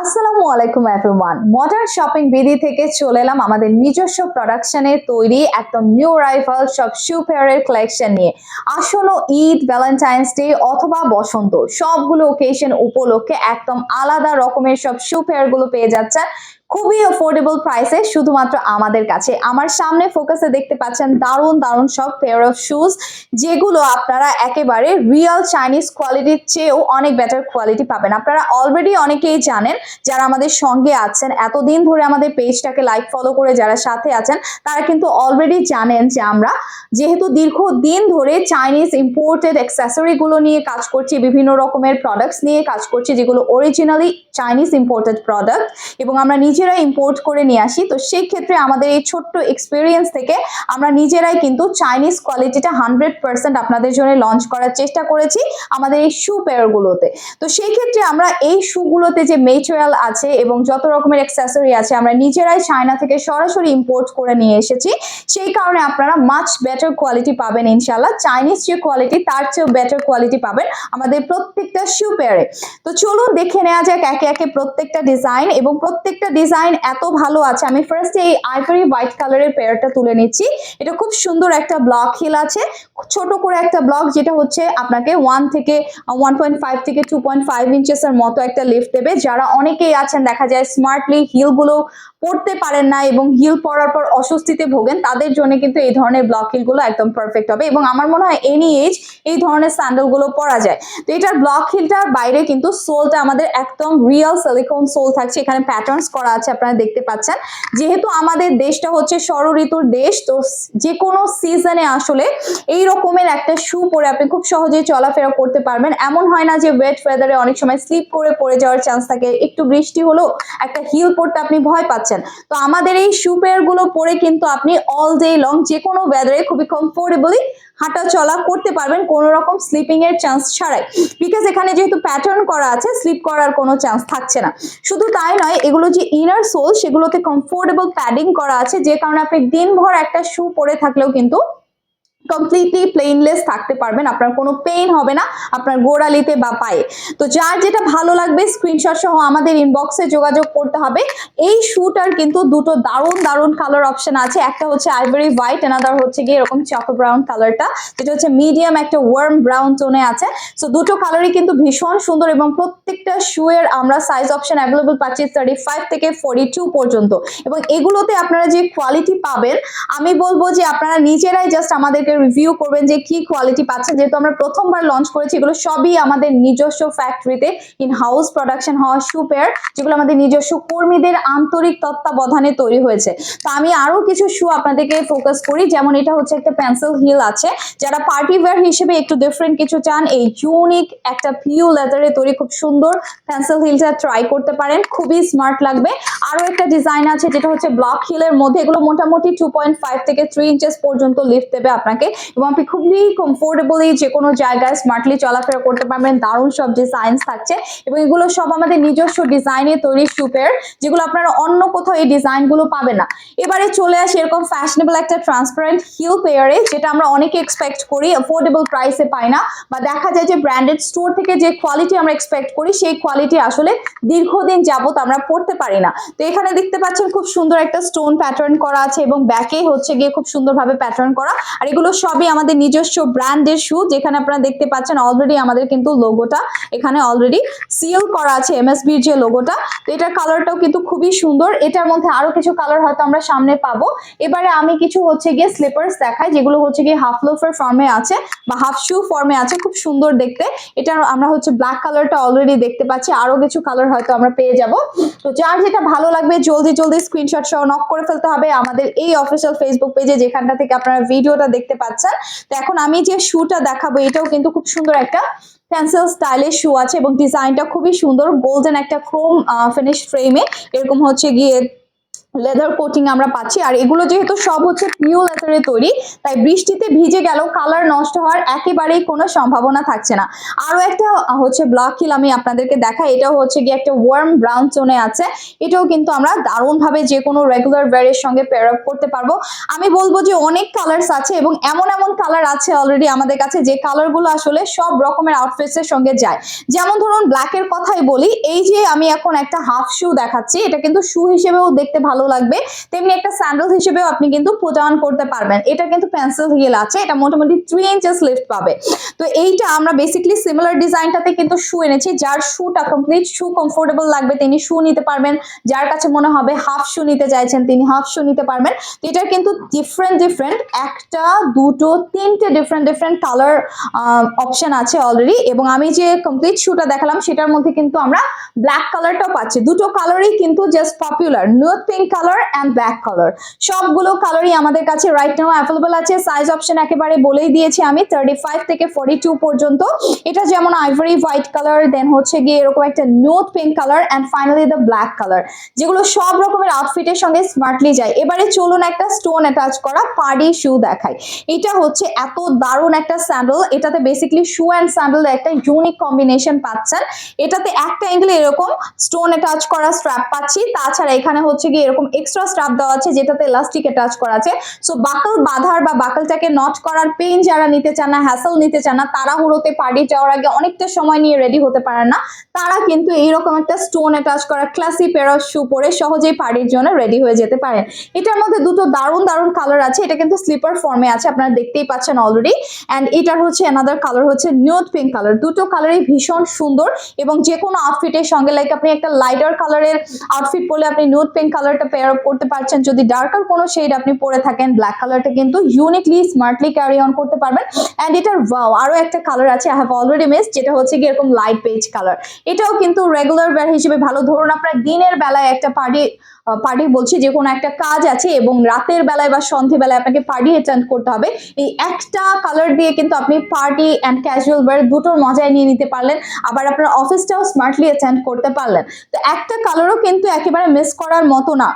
আসসালামু আলাইকুম everyone modern shopping বিধি থেকে চলে এলাম আমাদের নিজস্ব প্রোডাকশনের তৈরি একদম নিউ রাইফাল সব শু ফেয়ারের কালেকশন নিয়ে। আসন্ন ঈদ ভ্যালেন্টাইন্স ডে অথবা বসন্ত, সবগুলো ওকেশন উপলক্ষে একদম আলাদা রকমের সব শু ফেয়ারগুলো পেয়ে যাচ্ছেন। খুবই অ্যাফোর্ডেবল প্রাইসে শুধুমাত্র আমাদের কাছে। আমার সামনে ফোকাসে দেখতে পাচ্ছেন দারুণ দারুণ সব পেয়ার অফ শুজ যেগুলো আপনারা একেবারে রিয়েল চাইনিজ কোয়ালিটির চেয়েও অনেক বেটার কোয়ালিটি পাবেন। আপনারা অলরেডি অনেকেই জানেন, যারা আমাদের সঙ্গে আছেন, এতদিন ধরে আমাদের পেজটাকে লাইক ফলো করে যারা সাথে আছেন, তারা কিন্তু অলরেডি জানেন যে আমরা যেহেতু দীর্ঘদিন ধরে চাইনিজ ইম্পোর্টেড অ্যাক্সেসরিগুলো নিয়ে কাজ করছি, বিভিন্ন রকমের প্রোডাক্টস নিয়ে কাজ করছি, যেগুলো অরিজিনালি চাইনিজ ইম্পোর্টেড প্রোডাক্ট এবং আমরা নিজেরাই ইম্পোর্ট করে নিয়ে আসি। তো সেই ক্ষেত্রে আমাদের এই ছোট্ট এক্সপিরিয়েন্স থেকে আমরা নিজেরাই কিন্তু চাইনিজ কোয়ালিটিটা হান্ড্রেড পার্সেন্ট আপনাদের জন্য লঞ্চ করার চেষ্টা করেছি আমাদের এই শু পেয়ারগুলোতে তো সেই ক্ষেত্রে আমরা এই শুগুলোতে যে মেটেরিয়াল আছে এবং যত রকমের অ্যাক্সেসরি আছে আমরা নিজেরাই চায়না থেকে সরাসরি ইম্পোর্ট করে নিয়ে এসেছি। সেই কারণে আপনারা মাছ বেটার কোয়ালিটি পাবেন ইনশাল্লাহ চাইনিজ যে কোয়ালিটি তার চেয়েও বেটার কোয়ালিটি পাবেন আমাদের প্রত্যেকটা শু পেয়ারে তো চলুন দেখে নেওয়া যাক একে একে প্রত্যেকটা ডিজাইন এবং প্রত্যেকটা ডিজাইন এত ভালো আছে। আমি ফার্স্ট এই আইভরি হোয়াইট কালারের পেয়ারটা তুলে নিচ্ছি। এটা খুব সুন্দর একটা ব্লক হিল আছে। ছোট করে একটা ব্লক যেটা হচ্ছে আপনাকে ওয়ান থেকে ওয়ান পয়েন্ট ফাইভ থেকে টু পয়েন্ট ফাইভ মতো একটা লিফট দেবে। যারা অনেকেই আছেন, দেখা যায় স্মার্টলি হিলগুলো পড়তে পারেন না এবং হিল পরার পর অস্বস্তিতে ভোগেন, তাদের জন্য কিন্তু এই ধরনের ব্লক হিলগুলো একদম পারফেক্ট হবে এবং আমার মনে হয় এনি এজ এই ধরনের স্যান্ডেলগুলো পরা যায়। তো এটার ব্লক হিলটার বাইরে কিন্তু সোলটা আমাদের একদম রিয়েল সিলিকন সোল থাকছে, এখানে প্যাটার্নস করা আছে, আপনারা দেখতে পাচ্ছেন। যেহেতু আমাদের দেশটা হচ্ছে ঋতুর দেশ, তো যে কোনো সিজনে আসলে এই রকমের একটা শু পরে আপনি খুব সহজেই চলাফেরা করতে পারবেন। এমন হয় না যে ওয়েট ওয়েদারে অনেক সময় স্লিপ করে পড়ে যাওয়ার চান্স থাকে, একটু বৃষ্টি হলো একটা হিল পড়তে আপনি ভয় পাচ্ছেন। তো আমাদের এই শু পেয়ারগুলো পরে কিন্তু আপনি অল ডে লং যে কোনো ওয়েদারে খুবই কমফোর্টেবলি হাঁটা চলা করতে পারবেন কোনো রকম স্লিপিং এর চান্স ছাড়াই। বিকজ এখানে যেহেতু প্যাটার্ন করা আছে স্লিপ করার কোনো চান্স থাকছে না। শুধু তাই নয়, এগুলো যে ইনার সোল সেগুলোতে কমফোর্টেবল প্যাডিং করা আছে, যে কারণে আপনি দিনভর একটা শু পরে থাকলেও কিন্তু কমপ্লিটলি প্লেনলেস থাকতে পারবেন, আপনার কোনো পেইন হবে না, আপনার গোড়ালিতে বা পায়ে। তো যার যেটা ভালো লাগবে স্ক্রিনশট সহ আমাদের ইনবক্সে যোগাযোগ করতে হবে। এই শুটার কিন্তু দুটো দারুণ দারুণ কালার অপশন আছে। একটা হচ্ছে আইভরি হোয়াইট এনাদার হচ্ছে গিয়ে এরকম চকো ব্রাউন কালারটা যেটা হচ্ছে মিডিয়াম একটা ওয়ার্ম ব্রাউন টোনে আছে। সো দুটো কালারই কিন্তু ভীষণ সুন্দর এবং প্রত্যেকটা শুয়ের আমরা সাইজ অপশন অ্যাভেলেবল পাচ্ছি থার্টি ফাইভ থেকে ফোর্টি টু পর্যন্ত। এবং এগুলোতে আপনারা যে কোয়ালিটি পাবেন, আমি বলব যে আপনারা নিজেরাই জাস্ট আমাদেরকে রিভিউ করবেন যে কি কোয়ালিটি পাচ্ছেন যেহেতু আমরা প্রথমবার লঞ্চ করেছি, এগুলো সবই আমাদের নিজস্ব ফ্যাক্টরিতে ইন হাউস প্রোডাকশন হওয়া শু পেয়ার যেগুলো আমাদের নিজস্ব কর্মীদের আন্তরিক তত্ত্বাবধানে তৈরি হয়েছে। তো আমি আরও কিছু শু আপনাদেরকে ফোকাস করি, যেমন এটা হচ্ছে একটা পেন্সিল হিল আছে। যারা পার্টি ওয়্যার হিসেবে একটু ডিফারেন্ট কিছু চান, এই ইউনিক একটা পিউ লেদারে তৈরি খুব সুন্দর পেন্সিল হিলটা ট্রাই করতে পারেন, খুবই স্মার্ট লাগবে। আরও একটা ডিজাইন আছে, যেটা হচ্ছে ব্লক হিলের মধ্যে, এগুলো মোটামুটি টু পয়েন্ট ফাইভ থেকে থ্রি ইঞ্চেস পর্যন্ত লিফট দেবে আপনাকে। এবং আপনি খুবই কমফোর্টেবলি যে কোনো জায়গায় স্মার্টলি চলাফেরা করতে পারবেন। দারুণ সব ডিজাইনস থাকছে এবং এগুলো সব আমাদের নিজস্ব ডিজাইনে তৈরি সুপের যেগুলো আপনারা অন্য কোথাও এই ডিজাইনগুলো পাবেন না। এবারে চলে আসি এরকম ফ্যাশনেবল একটা ট্রান্সপারেন্ট হিল পেয়ারে যেটা আমরা অনেকে এক্সপেক্ট করি অ্যাফোর্ডেবল প্রাইসে পাই না, বা দেখা যায় যে ব্র্যান্ডেড স্টোর থেকে যে কোয়ালিটি আমরা এক্সপেক্ট করি, সেই কোয়ালিটি আসলে দীর্ঘদিন যাবত আমরা পড়তে পারি না। তো এখানে দেখতে পাচ্ছেন খুব সুন্দর একটা স্টোন প্যাটার্ন করা আছে এবং ব্যাকে হচ্ছে গিয়ে খুব সুন্দরভাবে প্যাটার্ন করা। আর এগুলো সবই আমাদের নিজস্ব ব্র্যান্ডের শু যেখানে আপনারা দেখতে পাচ্ছেন অলরেডি আমাদের কিন্তু লোগোটা এখানে অলরেডি সিল করা আছে এমএসবির যে লোগোটা তো এটার কালারটাও কিন্তু খুবই সুন্দর। এটার মধ্যে আরও কিছু কালার হয়তো আমরা সামনে পাবো। এবারে আমি কিছু হচ্ছে গিয়ে স্লিপার্স দেখাই, যেগুলো হচ্ছে গিয়ে হাফ লোফের ফর্মে আছে বা হাফ শু ফর্মে আছে, খুব সুন্দর দেখতে। এটা আমরা হচ্ছে ব্ল্যাক কালারটা অলরেডি দেখতে পাচ্ছি। আরও কিছু কালার হয়তো আমরা পেয়ে যাব। তো যার যেটা ভালো লাগবে, জলদি জলদি স্ক্রিনশট সহ নক করে ফেলতে হবে আমাদের এই অফিসিয়াল ফেসবুক পেজে যেখানটা থেকে আপনারা ভিডিওটা দেখতে পাচ্ছেন। তো এখন আমি যে শুটা দেখাবো, এটাও কিন্তু খুব সুন্দর একটা পেন্সিল স্টাইলের শু আছে এবং ডিজাইনটা খুবই সুন্দর গোল্ডেন একটা ক্রোম ফিনিশ ফ্রেমে এরকম হচ্ছে গিয়ে লেদার কোটিং আমরা পাচ্ছি। আর এগুলো যেহেতু সব হচ্ছে পিও লেদারে তৈরি, তাই বৃষ্টিতে ভিজে গেলেও কালার নষ্ট হওয়ার একেবারেই কোনো সম্ভাবনা থাকছে না। আরও একটা হচ্ছে ব্ল্যাক হিল আমি আপনাদেরকে দেখাই। এটাও হচ্ছে গিয়ে একটা ওয়ার্ম ব্রাউন টোনে আছে। এটাও কিন্তু আমরা দারুণভাবে যে কোনো রেগুলার ওয়্যারের সঙ্গে পেয়ার আপ করতে পারব। আমি বলব যে অনেক কালার্স আছে এবং এমন এমন কালার আছে অলরেডি আমাদের কাছে যে কালারগুলো আসলে সব রকমের আউটফিটস এর সঙ্গে যায়। যেমন ধরুন ব্ল্যাকের কথাই বলি, এই যে আমি এখন একটা হাফ শু দেখাচ্ছি, এটা কিন্তু শু হিসেবেও দেখতে ভালো লাগবে। তেমনি একটা স্যান্ডেল হিসেবেও আপনি কিন্তু পুট অন করতে পারবেন। এটা কিন্তু পেন্সিল হিল আছে। এটা মোটামুটি থ্রি ইঞ্চেস লিফট পাবে। তো এইটা আমরা বেসিক্যালি সিমিলার ডিজাইনটাতে কিন্তু শু এনেছি। যার শুটা কমপ্লিট শু কমফোর্টেবল লাগবে, তিনি শু নিতে পারবেন। যার কাছে মনে হবে হাফ শু নিতে চাইছেন, তিনি হাফ শু নিতে পারবেন। তো এটার কিন্তু ডিফারেন্ট ডিফারেন্ট একটা, দুটো, তিনটে ডিফারেন্ট ডিফারেন্ট কালার অপশন আছে অলরেডি এবং আমি যে কমপ্লিট শুটা দেখালাম, সেটার মধ্যে কিন্তু আমরা ব্ল্যাক কালারটাও পাচ্ছি। দুটো কালারই কিন্তু just popular nude pink colour and black colour সবগুলো কালারই আমাদের কাছে রাইট নাও অ্যাভেলেবল আছে। সাইজ অপশন একেবারে বলেই দিয়েছি আমি থার্টি ফাইভ থেকে ফর্টি টু পর্যন্ত। এটা যেমন আইভরি হোয়াইট কালার দেন হচ্ছে গিয়ে এরকম একটা nude pink colour and finally the black colour যেগুলো সব রকমের আউটফিটের সঙ্গে স্মার্টলি যায়। এবারে চলুন একটা স্টোন অ্যাটাচ করা পার্টি শু দেখাই। এটা হচ্ছে এত দারুণ একটা স্যান্ডেল এটাতে বেসিক্যালি শু অ্যান্ড স্যান্ডেল একটা ইউনিক কম্বিনেশন পাচ্ছেন। এটাতে একটা অ্যাঙ্গেলে এরকম স্টোন অ্যাটাচ করা স্ট্র্যাপ পাচ্ছি। তাছাড়া এখানে হচ্ছে গিয়ে এরকম এক্সট্রা স্ট্র্যাপ দেওয়া আছে, যেটাতে ইলাস্টিক অ্যাটাচ করা আছে। সো বাকল বাঁধার বা বাকলটাকে নট করার পেন যারা নিতে চান না হ্যাসেল নিতে চান না, তারা হুড়োতে পার্টি যাওয়ার আগে অনেকটা সময় নিয়ে রেডি হতে পারেন না, তারা কিন্তু এইরকম একটা স্টোন অ্যাটাচ করা ক্লাসি পেয়ার শু পরে সহজেই পার্টির জন্য রেডি হয়ে যেতে পারেন এটার মধ্যে দুটো দারুণ দারুণ কালার আছে, এটা কিন্তু স্লিপার ফর্মে আছে, আপনারা দেখতেই পাচ্ছেন অলরেডি অ্যান্ড এটার হচ্ছে অ্যানাদার কালার হচ্ছে নিউড পিঙ্ক কালার দুটো কালারই ভীষণ সুন্দর, এবং যে কোনো আউটফিটের সঙ্গে লাইক আপনি একটা লাইটার কালারের আউটফিট পরলে আপনি নিউড পিঙ্ক কালারটা পেয়ার আপ করতে পারছেন, যদি ডার্কার কোনো শেড আপনি পরে থাকেন ব্ল্যাক কালারটা কিন্তু ইউনিকলি স্মার্টলি ক্যারি অন করতে পারবেন অ্যান্ড এটার ওয়াও আরও একটা কালার আছে আই হ্যাভ অলরেডি মিস যেটা হচ্ছে কি এরকম লাইট পেজ কালার এটাও কিন্তু রেগুলার ওয়্যার হিসেবে ভালো। ধরুন আপনার দিনের বেলায় একটা পার্টি পার্টি বলছি যে কোনো একটা কাজ আছে এবং রাতের বেলায় বা সন্ধ্যেবেলায় আপনাকে পার্টি অ্যাটেন্ড করতে হবে, এই একটা কালার দিয়ে কিন্তু আপনি পার্টি অ্যান্ড ক্যাজুয়াল ওয়্যার দুটোর মজায় নিয়ে নিতে পারলেন। আবার আপনার অফিসটাও স্মার্টলি অ্যাটেন্ড করতে পারলেন। তো একটা কালারও কিন্তু একেবারে মিস করার মতো না।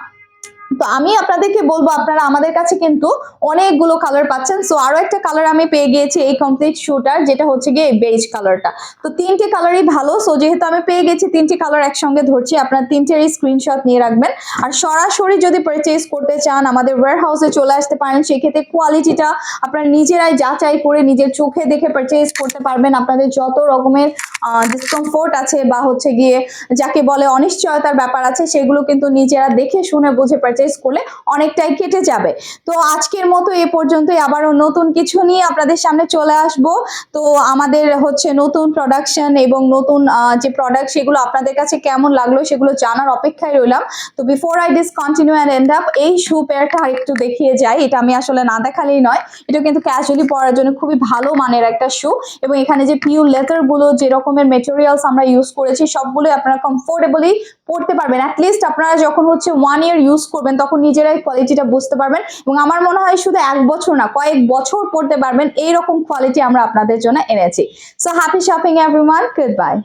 তো আমি আপনাদেরকে বলব, আপনারা আমাদের কাছে কিন্তু অনেকগুলো কালার পাচ্ছেন। সো আরও একটা কালার আমি পেয়ে গিয়েছি এই কমপ্লিট শুটার যেটা হচ্ছে গিয়ে বেজ কালারটা তো তিনটে কালারই ভালো সো যেহেতু আমি পেয়ে গেছি তিনটে কালার একসঙ্গে ধরছি, আপনার তিনটেরই স্ক্রিনশট নিয়ে রাখবেন। আর সরাসরি যদি পারচেজ করতে চান, আমাদের ওয়্যার হাউসে চলে আসতে পারেন, সেক্ষেত্রে কোয়ালিটিটা আপনারা নিজেরাই যাচাই করে নিজের চোখে দেখে পারচেজ করতে পারবেন। আপনাদের যত রকমের ডিসকমফোর্ট আছে বা হচ্ছে গিয়ে যাকে বলে অনিশ্চয়তার ব্যাপার আছে, সেগুলো কিন্তু নিজেরা দেখে শুনে বুঝে পারচেজ করলে অনেকটাই কেটে যাবে। তো আজকের মতো এ পর্যন্তই। আবারও নতুন কিছু নিয়ে আপনাদের সামনে চলে আসব। তো আমাদের হচ্ছে নতুন প্রোডাকশন এবং নতুন যে প্রোডাক্ট সেগুলো আপনাদের কাছে কেমন লাগল সেগুলো জানার অপেক্ষায় রইলাম। তো before I discontinue and end up এই শু পেয়ারটা একটু দেখিয়ে যাই। এটা আমি আসলে না দেখালেই নয়। এটা কিন্তু ক্যাজুয়ালি পরার জন্য খুবই ভালো মানের একটা শু এবং এখানে যে পিউ লেদারগুলো, যে রকমের মেটেরিয়ালস আমরা ইউজ করেছি, সবগুলোই আপনারা কমফোর্টেবলি পড়তে পারবেন। অ্যাটলিস্ট আপনারা যখন হচ্ছে ওয়ান ইয়ার ইউজ করবেন তখন নিজেরাই কোয়ালিটিটা বুঝতে পারবেন এবং আমার মনে হয় শুধু এক বছর না, কয়েক বছর পড়তে পারবেন, এইরকম কোয়ালিটি আমরা আপনাদের জন্য এনেছি। So happy shopping everyone good bye